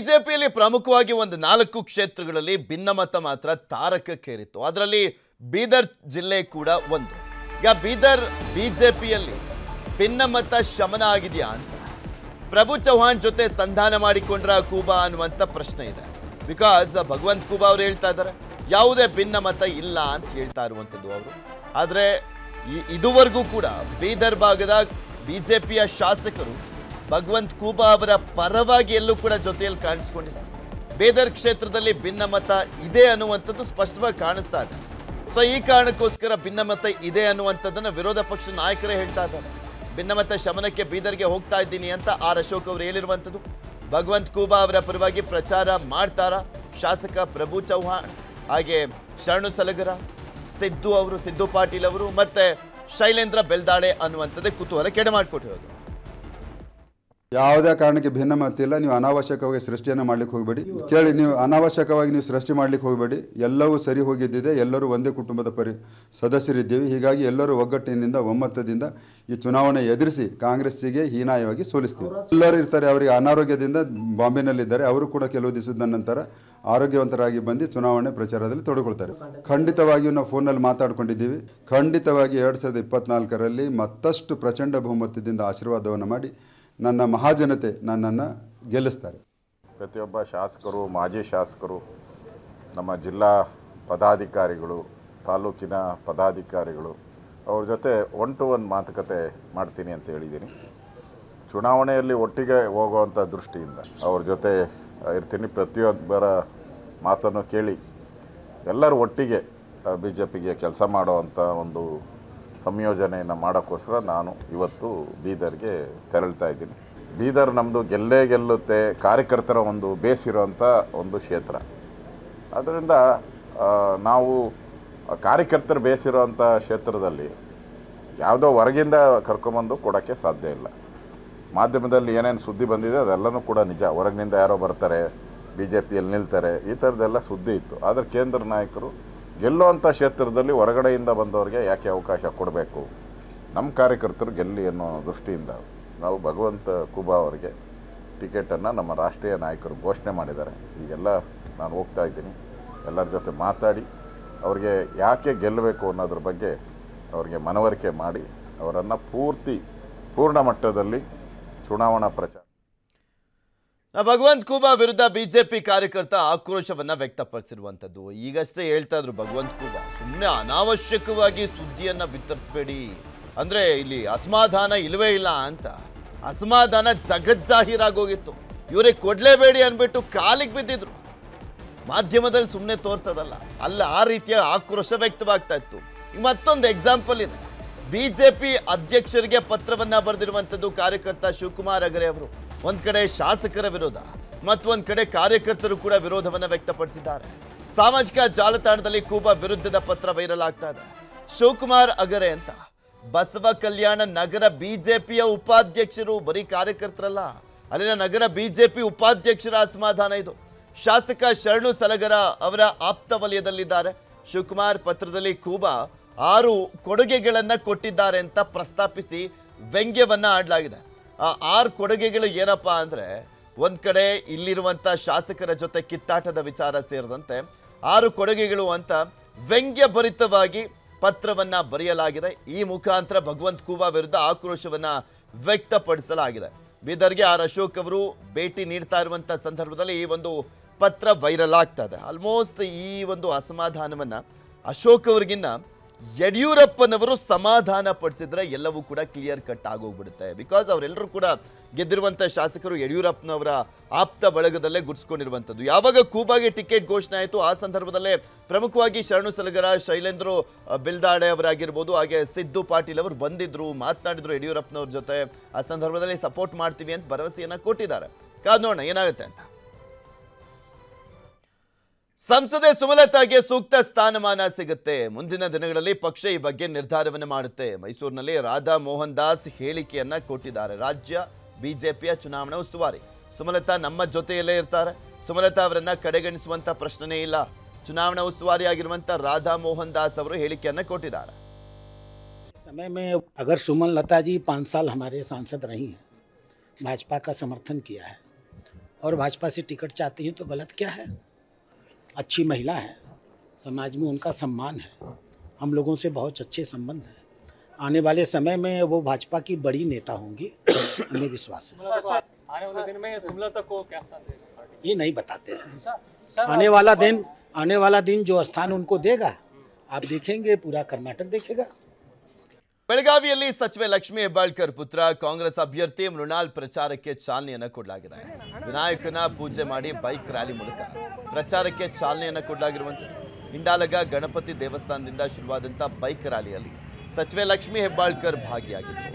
ಬಿಜೆಪಿಯಲ್ಲಿ ಪ್ರಮುಖವಾಗಿ ಒಂದು ನಾಲ್ಕು ಕ್ಷೇತ್ರಗಳಲ್ಲಿ ಭಿನ್ನಮತ ಮಾತ್ರ ತಾರಕಕ್ಕೇರಿತ್ತು. ಅದರಲ್ಲಿ ಬೀದರ್ ಜಿಲ್ಲೆ ಕೂಡ ಒಂದು. ಈಗ ಬೀದರ್ ಬಿಜೆಪಿಯಲ್ಲಿ ಭಿನ್ನಮತ ಶಮನ ಆಗಿದೆಯಾ ಅಂತ. ಪ್ರಭು ಚೌಹಾಣ್ ಜೊತೆ ಸಂಧಾನ ಮಾಡಿಕೊಂಡ್ರ ಕೂಬಾ ಅನ್ನುವಂಥ ಪ್ರಶ್ನೆ ಇದೆ. ಬಿಕಾಸ್ ಭಗವಂತ್ ಕೂಬಾ ಅವರು ಹೇಳ್ತಾ ಇದ್ದಾರೆ, ಯಾವುದೇ ಭಿನ್ನಮತ ಇಲ್ಲ ಅಂತ ಹೇಳ್ತಾ ಇರುವಂಥದ್ದು ಅವರು. ಆದರೆ ಇದುವರೆಗೂ ಕೂಡ ಬೀದರ್ ಭಾಗದ ಬಿಜೆಪಿಯ ಶಾಸಕರು ಭಗವಂತ್ ಕೂಬಾ ಅವರ ಪರವಾಗಿ ಎಲ್ಲೂ ಕೂಡ ಜೊತೆಯಲ್ಲಿ ಕಾಣಿಸ್ಕೊಂಡಿದೆ ಬೇದರ್ ಕ್ಷೇತ್ರದಲ್ಲಿ ಭಿನ್ನಮತ ಇದೆ ಅನ್ನುವಂಥದ್ದು ಸ್ಪಷ್ಟವಾಗಿ ಕಾಣಿಸ್ತಾ ಇದೆ. ಸೊ ಈ ಕಾರಣಕ್ಕೋಸ್ಕರ ಭಿನ್ನಮತ ಇದೆ ಅನ್ನುವಂಥದ್ದನ್ನ ವಿರೋಧ ಪಕ್ಷ ನಾಯಕರೇ ಹೇಳ್ತಾ ಇದ್ದಾರೆ. ಭಿನ್ನಮತ ಶಮನಕ್ಕೆ ಬೀದರ್ಗೆ ಹೋಗ್ತಾ ಇದ್ದೀನಿ ಅಂತ ಆರ್ ಅಶೋಕ್ ಅವರು ಹೇಳಿರುವಂಥದ್ದು. ಭಗವಂತ್ ಕೂಬಾ ಅವರ ಪರವಾಗಿ ಪ್ರಚಾರ ಮಾಡ್ತಾರ? ಶಾಸಕ ಪ್ರಭು ಚೌಹಾಣ್, ಹಾಗೆ ಶರಣು ಸಲಗರ, ಸಿದ್ದು ಅವರು, ಸಿದ್ದು ಪಾಟೀಲ್ ಅವರು ಮತ್ತೆ ಶೈಲೇಂದ್ರ ಬೆಲ್ದಾಳೆ ಅನ್ನುವಂಥದ್ದೇ ಕುತೂಹಲ ಕೆಡೆ ಮಾಡಿಕೊಟ್ಟಿರೋದು ಯಾವುದೇ ಕಾರಣಕ್ಕೆ ಭಿನ್ನಮತ ಇಲ್ಲ ನೀವು ಅನಾವಶ್ಯಕವಾಗಿ ಸೃಷ್ಟಿಯನ್ನು ಮಾಡ್ಲಿಕ್ಕೆ ಹೋಗಬೇಡಿ. ಕೇಳಿ, ನೀವು ಅನಾವಶ್ಯಕವಾಗಿ ನೀವು ಸೃಷ್ಟಿ ಮಾಡ್ಲಿಕ್ಕೆ ಹೋಗಬೇಡಿ. ಎಲ್ಲವೂ ಸರಿ ಹೋಗಿದ್ದಿದೆ, ಎಲ್ಲರೂ ಒಂದೇ ಕುಟುಂಬದ ಪರಿ ಸದಸ್ಯರಿದ್ದೀವಿ. ಹೀಗಾಗಿ ಎಲ್ಲರೂ ಒಗ್ಗಟ್ಟಿನಿಂದ, ಒಮ್ಮತದಿಂದ ಈ ಚುನಾವಣೆ ಎದುರಿಸಿ ಕಾಂಗ್ರೆಸ್ಸಿಗೆ ಹೀನಾಯವಾಗಿ ಸೋಲಿಸ್ತೀವಿ. ಎಲ್ಲರೂ ಇರ್ತಾರೆ, ಅವರಿಗೆ ಅನಾರೋಗ್ಯದಿಂದ ಬಾಂಬೆನಲ್ಲಿದ್ದಾರೆ. ಅವರು ಕೂಡ ಕೆಲವು ದಿವಸದ ನಂತರ ಆರೋಗ್ಯವಂತರಾಗಿ ಬಂದು ಚುನಾವಣೆ ಪ್ರಚಾರದಲ್ಲಿ ತೊಡಗೊಳ್ತಾರೆ ಖಂಡಿತವಾಗಿಯೂ ನಾವು ಫೋನಲ್ಲಿ ಮಾತಾಡ್ಕೊಂಡಿದ್ದೀವಿ. ಖಂಡಿತವಾಗಿ ಎರಡು ಸಾವಿರದ ಇಪ್ಪತ್ನಾಲ್ಕರಲ್ಲಿ ಮತ್ತಷ್ಟು ಪ್ರಚಂಡ ಬಹುಮತದಿಂದ ಆಶೀರ್ವಾದವನ್ನು ಮಾಡಿ ನನ್ನ ಮಹಾಜನತೆ ನನ್ನನ್ನು ಗೆಲ್ಲಿಸ್ತಾರೆ. ಪ್ರತಿಯೊಬ್ಬ ಶಾಸಕರು, ಮಾಜಿ ಶಾಸಕರು, ನಮ್ಮ ಜಿಲ್ಲಾ ಪದಾಧಿಕಾರಿಗಳು, ತಾಲೂಕಿನ ಪದಾಧಿಕಾರಿಗಳು, ಅವ್ರ ಜೊತೆ ಒನ್ ಟು ಒನ್ ಮಾತುಕತೆ ಮಾಡ್ತೀನಿ ಅಂತ ಹೇಳಿದ್ದೀನಿ. ಚುನಾವಣೆಯಲ್ಲಿ ಒಟ್ಟಿಗೆ ಹೋಗುವಂಥ ದೃಷ್ಟಿಯಿಂದ ಅವ್ರ ಜೊತೆ ಇರ್ತೀನಿ. ಪ್ರತಿಯೊಬ್ಬರ ಮಾತನ್ನು ಕೇಳಿ ಎಲ್ಲರೂ ಒಟ್ಟಿಗೆ ಬಿ ಜೆ ಪಿಗೆ ಕೆಲಸ ಮಾಡುವಂಥ ಒಂದು ಸಂಯೋಜನೆಯನ್ನು ಮಾಡೋಕ್ಕೋಸ್ಕರ ನಾನು ಇವತ್ತು ಬೀದರ್ಗೆ ತೆರಳ್ತಾ ಇದ್ದೀನಿ. ಬೀದರ್ ನಮ್ಮದು ಗೆಲ್ಲೇ ಗೆಲ್ಲುತ್ತೆ, ಕಾರ್ಯಕರ್ತರ ಒಂದು ಬೇಸ್ ಇರುವಂಥ ಒಂದು ಕ್ಷೇತ್ರ. ಅದರಿಂದ ನಾವು ಕಾರ್ಯಕರ್ತರು ಬೇಸಿರುವಂಥ ಕ್ಷೇತ್ರದಲ್ಲಿ ಯಾವುದೋ ಹೊರಗಿಂದ ಕರ್ಕೊಂಬಂದು ಕೊಡೋಕ್ಕೆ ಸಾಧ್ಯ ಇಲ್ಲ. ಮಾಧ್ಯಮದಲ್ಲಿ ಏನೇನು ಸುದ್ದಿ ಬಂದಿದೆ ಅದೆಲ್ಲನೂ ಕೂಡ ನಿಜ. ಹೊರಗಿನಿಂದ ಯಾರೋ ಬರ್ತಾರೆ ಬಿ ಜೆ ಪಿಯಲ್ಲಿ ನಿಲ್ತಾರೆ, ಈ ಥರದ್ದೆಲ್ಲ ಸುದ್ದಿ ಇತ್ತು. ಆದರೆ ಕೇಂದ್ರ ನಾಯಕರು ಗೆಲ್ಲುವಂಥ ಕ್ಷೇತ್ರದಲ್ಲಿ ಹೊರಗಡೆಯಿಂದ ಬಂದವರಿಗೆ ಯಾಕೆ ಅವಕಾಶ ಕೊಡಬೇಕು? ನಮ್ಮ ಕಾರ್ಯಕರ್ತರು ಗೆಲ್ಲಿ ಅನ್ನೋ ದೃಷ್ಟಿಯಿಂದ ನಾವು ಭಗವಂತ ಕುಬಾ ಅವರಿಗೆ ಟಿಕೆಟನ್ನು ನಮ್ಮ ರಾಷ್ಟ್ರೀಯ ನಾಯಕರು ಘೋಷಣೆ ಮಾಡಿದ್ದಾರೆ. ಈಗೆಲ್ಲ ನಾನು ಹೋಗ್ತಾ ಇದ್ದೀನಿ. ಎಲ್ಲರ ಜೊತೆ ಮಾತಾಡಿ, ಅವ್ರಿಗೆ ಯಾಕೆ ಗೆಲ್ಲಬೇಕು ಅನ್ನೋದ್ರ ಬಗ್ಗೆ ಅವರಿಗೆ ಮನವರಿಕೆ ಮಾಡಿ, ಅವರನ್ನು ಪೂರ್ತಿ, ಪೂರ್ಣ ಮಟ್ಟದಲ್ಲಿ ಚುನಾವಣಾ ಪ್ರಚಾರ ಭಗವಂತ್ ಕೂಬಾ ವಿರುದ್ಧ ಬಿಜೆಪಿ ಕಾರ್ಯಕರ್ತ ಆಕ್ರೋಶವನ್ನ ವ್ಯಕ್ತಪಡಿಸಿರುವಂತದ್ದು ಈಗಷ್ಟೇ ಹೇಳ್ತಾ ಇದ್ರು ಭಗವಂತ್ ಕೂಬಾ ಸುಮ್ಮನೆ ಅನಾವಶ್ಯಕವಾಗಿ ಸುದ್ದಿಯನ್ನ ಬಿತ್ತರಿಸಬೇಡಿ. ಅಂದ್ರೆ ಇಲ್ಲಿ ಅಸಮಾಧಾನ ಇಲ್ಲವೇ ಇಲ್ಲ ಅಂತ. ಅಸಮಾಧಾನ ಜಗಜ್ಜಾಹೀರಾಗೋಗಿತ್ತು. ಇವರಿಗೆ ಕೊಡ್ಲೇಬೇಡಿ ಅನ್ಬಿಟ್ಟು ಕಾಲಿಗೆ ಬಿದ್ದಿದ್ರು. ಮಾಧ್ಯಮದಲ್ಲಿ ಸುಮ್ಮನೆ ತೋರ್ಸೋದಲ್ಲ. ಅಲ್ಲಿ, ಆ ರೀತಿಯ ಆಕ್ರೋಶ ವ್ಯಕ್ತವಾಗ್ತಾ ಇತ್ತು. ಮತ್ತೊಂದು ಎಕ್ಸಾಂಪಲ್ ಇದೆ. ಬಿಜೆಪಿ ಅಧ್ಯಕ್ಷರಿಗೆ ಪತ್ರವನ್ನ ಬರೆದಿರುವಂತದ್ದು ಕಾರ್ಯಕರ್ತ ಶಿವಕುಮಾರ್ ಅಗರೆ ಅವರು. ಒಂದ್ ಕಡೆ ಶಾಸಕರ ವಿರೋಧ, ಮತ್ತೊಂದ್ ಕಡೆ ಕಾರ್ಯಕರ್ತರು ಕೂಡ ವಿರೋಧವನ್ನ ವ್ಯಕ್ತಪಡಿಸಿದ್ದಾರೆ. ಸಾಮಾಜಿಕ ಜಾಲತಾಣದಲ್ಲಿ ಕೂಬಾ ವಿರುದ್ಧದ ಪತ್ರ ವೈರಲ್ ಆಗ್ತಾ ಇದೆ. ಶಿವಕುಮಾರ್ ಅಗರೆ ಅಂತ. ಬಸವ ಕಲ್ಯಾಣ ನಗರ ಬಿಜೆಪಿಯ ಉಪಾಧ್ಯಕ್ಷರು ಬರೀ ಕಾರ್ಯಕರ್ತರಲ್ಲ, ಅಲ್ಲಿನ ನಗರ ಬಿಜೆಪಿ ಉಪಾಧ್ಯಕ್ಷರ ಅಸಮಾಧಾನ ಇದು. ಶಾಸಕ ಶರಣು ಸಲಗರ ಅವರ ಆಪ್ತ ವಲಯದಲ್ಲಿದ್ದಾರೆ. ಶಿವಕುಮಾರ್ ಪತ್ರದಲ್ಲಿ ಕೂಬಾ ಆರು ಕೊಡುಗೆಗಳನ್ನ ಕೊಟ್ಟಿದ್ದಾರೆ ಅಂತ ಪ್ರಸ್ತಾಪಿಸಿ ವ್ಯಂಗ್ಯವನ್ನ ಆಡಲಾಗಿದೆ. ಆ ಆರು ಕೊಡುಗೆಗಳು ಏನಪ್ಪಾ ಅಂದರೆ ಒಂದು ಕಡೆ ಇಲ್ಲಿರುವಂಥ ಶಾಸಕರ ಜೊತೆ ಕಿತ್ತಾಟದ ವಿಚಾರ ಸೇರಿದಂತೆ ಆರು ಕೊಡುಗೆಗಳು ಅಂತ ವ್ಯಂಗ್ಯಭರಿತವಾಗಿ ಪತ್ರವನ್ನ ಬರೆಯಲಾಗಿದೆ. ಈ ಮುಖಾಂತರ ಭಗವಂತ್ ಕೂಬಾ ವಿರುದ್ಧ ಆಕ್ರೋಶವನ್ನ ವ್ಯಕ್ತಪಡಿಸಲಾಗಿದೆ. ಬೀದರ್ಗೆ ಆರ್ ಅಶೋಕ್ ಅವರು ಭೇಟಿ ನೀಡ್ತಾ ಇರುವಂಥ ಸಂದರ್ಭದಲ್ಲಿ ಈ ಒಂದು ಪತ್ರ ವೈರಲ್ ಆಗ್ತಾ ಇದೆ. ಆಲ್ಮೋಸ್ಟ್ ಈ ಒಂದು ಅಸಮಾಧಾನವನ್ನ ಅಶೋಕ್ ಅವ್ರಿಗಿನ್ನ ಯಡಿಯೂರಪ್ಪನವರು ಸಮಾಧಾನ ಪಡಿಸಿದ್ರೆ ಎಲ್ಲವೂ ಕೂಡ ಕ್ಲಿಯರ್ ಕಟ್ ಆಗೋಗ್ಬಿಡುತ್ತೆ. ಬಿಕಾಸ್ ಅವರೆಲ್ಲರೂ ಕೂಡ ಗೆದ್ದಿರುವಂಥ ಶಾಸಕರು ಯಡಿಯೂರಪ್ಪನವರ ಆಪ್ತ ಬಳಗದಲ್ಲೇ ಗುರ್ಸ್ಕೊಂಡಿರುವಂಥದ್ದು ಯಾವಾಗ ಕೂಬಾಗೆ ಟಿಕೆಟ್ ಘೋಷಣೆ ಆಯಿತು ಆ ಸಂದರ್ಭದಲ್ಲೇ ಪ್ರಮುಖವಾಗಿ ಶರಣು ಸಲಗರ ಶೈಲೇಂದ್ರ ಬಿಲ್ದಾಡೆ ಅವರಾಗಿರ್ಬೋದು, ಹಾಗೆ ಸಿದ್ದು ಪಾಟೀಲ್ ಅವರು ಬಂದಿದ್ರು, ಮಾತನಾಡಿದ್ರು ಯಡಿಯೂರಪ್ಪನವ್ರ ಜೊತೆ. ಆ ಸಂದರ್ಭದಲ್ಲಿ ಸಪೋರ್ಟ್ ಮಾಡ್ತೀವಿ ಅಂತ ಭರವಸೆಯನ್ನು ಕೊಟ್ಟಿದ್ದಾರೆ. ಕಾದ್ ನೋಡೋಣ, ಏನಾಗುತ್ತೆ ಅಂತ. ಸಂಸದೆ ಸುಮಲತಾಗೆ ಸೂಕ್ತ ಸ್ಥಾನಮಾನ ಸಿಗುತ್ತೆ ಮುಂದಿನ ದಿನಗಳಲ್ಲಿ ಪಕ್ಷ ಈ ಬಗ್ಗೆ ನಿರ್ಧಾರವನ್ನು ಮಾಡುತ್ತೆ ಮೈಸೂರಿನಲ್ಲಿ ರಾಧಾ ಮೋಹನ್ ದಾಸ್ ಹೇಳಿಕೆಯನ್ನ ಕೊಟ್ಟಿದ್ದಾರೆ ರಾಜ್ಯ ಬಿಜೆಪಿಯ ಚುನಾವಣಾ ಉಸ್ತುವಾರಿ ಸುಮಲತಾ ನಮ್ಮ ಜೊತೆಯಲ್ಲೇ ಇರ್ತಾರೆ ಸುಮಲತಾ ಅವರನ್ನ ಕಡೆಗಣಿಸುವಂತ ಪ್ರಶ್ನೆನೇ ಇಲ್ಲ ಚುನಾವಣಾ ಉಸ್ತುವಾರಿ ಆಗಿರುವಂತ ರಾಧಾ ಮೋಹನ್ ದಾಸ್ ಅವರು ಹೇಳಿಕೆಯನ್ನ ಕೊಟ್ಟಿದ್ದಾರೆ समय में अगर सुमन लता जी पाँच साल हमारे सांसद रही हैं भाजपा का समर्थन किया है और भाजपा से टिकट चाहती हैं तो गलत क्या है अच्छी महिला है। समाज में उनका सम्मान है। हम लोगों से बहुत अच्छे संबंध हैं। आने वाले समय में वो भाजपा की बड़ी नेता होंगी हमें विश्वास है। आने वाले दिन में सुमलता को क्या स्थान देगा ये नहीं बताते हैं। आने वाला दिन आने वाला दिन जो स्थान उनको देगा आप देखेंगे पूरा कर्नाटक देखेगा। ಬೆಳಗಾವಿಯಲ್ಲಿ ಸಚಿವೆ ಲಕ್ಷ್ಮೀ ಹೆಬ್ಬಾಳ್ಕರ್ ಪುತ್ರ, ಕಾಂಗ್ರೆಸ್ ಅಭ್ಯರ್ಥಿ ಮೃಣಾಲ್ ಪ್ರಚಾರಕ್ಕೆ ಚಾಲನೆಯನ್ನು ಕೊಡಲಾಗಿದೆ. ವಿನಾಯಕನ ಪೂಜೆ ಮಾಡಿ ಬೈಕ್ ರ್ಯಾಲಿ ಮೂಲಕ. ಪ್ರಚಾರಕ್ಕೆ ಚಾಲನೆಯನ್ನು ಕೊಡಲಾಗಿರುವಂಥದ್ದು ಇಂಡಾಲಗ ಗಣಪತಿ ದೇವಸ್ಥಾನದಿಂದ ಶುರುವಾದಂಥ ಬೈಕ್ ರ್ಯಾಲಿಯಲ್ಲಿ ಸಚಿವೆ ಲಕ್ಷ್ಮೀ ಹೆಬ್ಬಾಳ್ಕರ್ ಭಾಗಿಯಾಗಿದ್ದರು.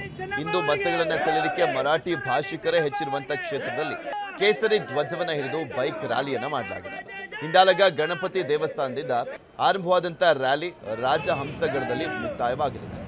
ಇಂದು ಮತಗಳನ್ನು ಸೆಳೆಯಲಿಕ್ಕೆ ಮರಾಠಿ ಭಾಷಿಕರೇ ಹೆಚ್ಚಿರುವಂಥ ಕ್ಷೇತ್ರದಲ್ಲಿ ಕೇಸರಿ ಧ್ವಜವನ್ನು ಹಿಡಿದು ಬೈಕ್ ರ್ಯಾಲಿಯನ್ನು ಮಾಡಲಾಗಿದೆ. ಇಂಡಾಲಗ ಗಣಪತಿ ದೇವಸ್ಥಾನದಿಂದ ಆರಂಭವಾದಂಥ ರ್ಯಾಲಿ ರಾಜಹಂಸಗಢದಲ್ಲಿ ಮುಕ್ತಾಯವಾಗಲಿದೆ.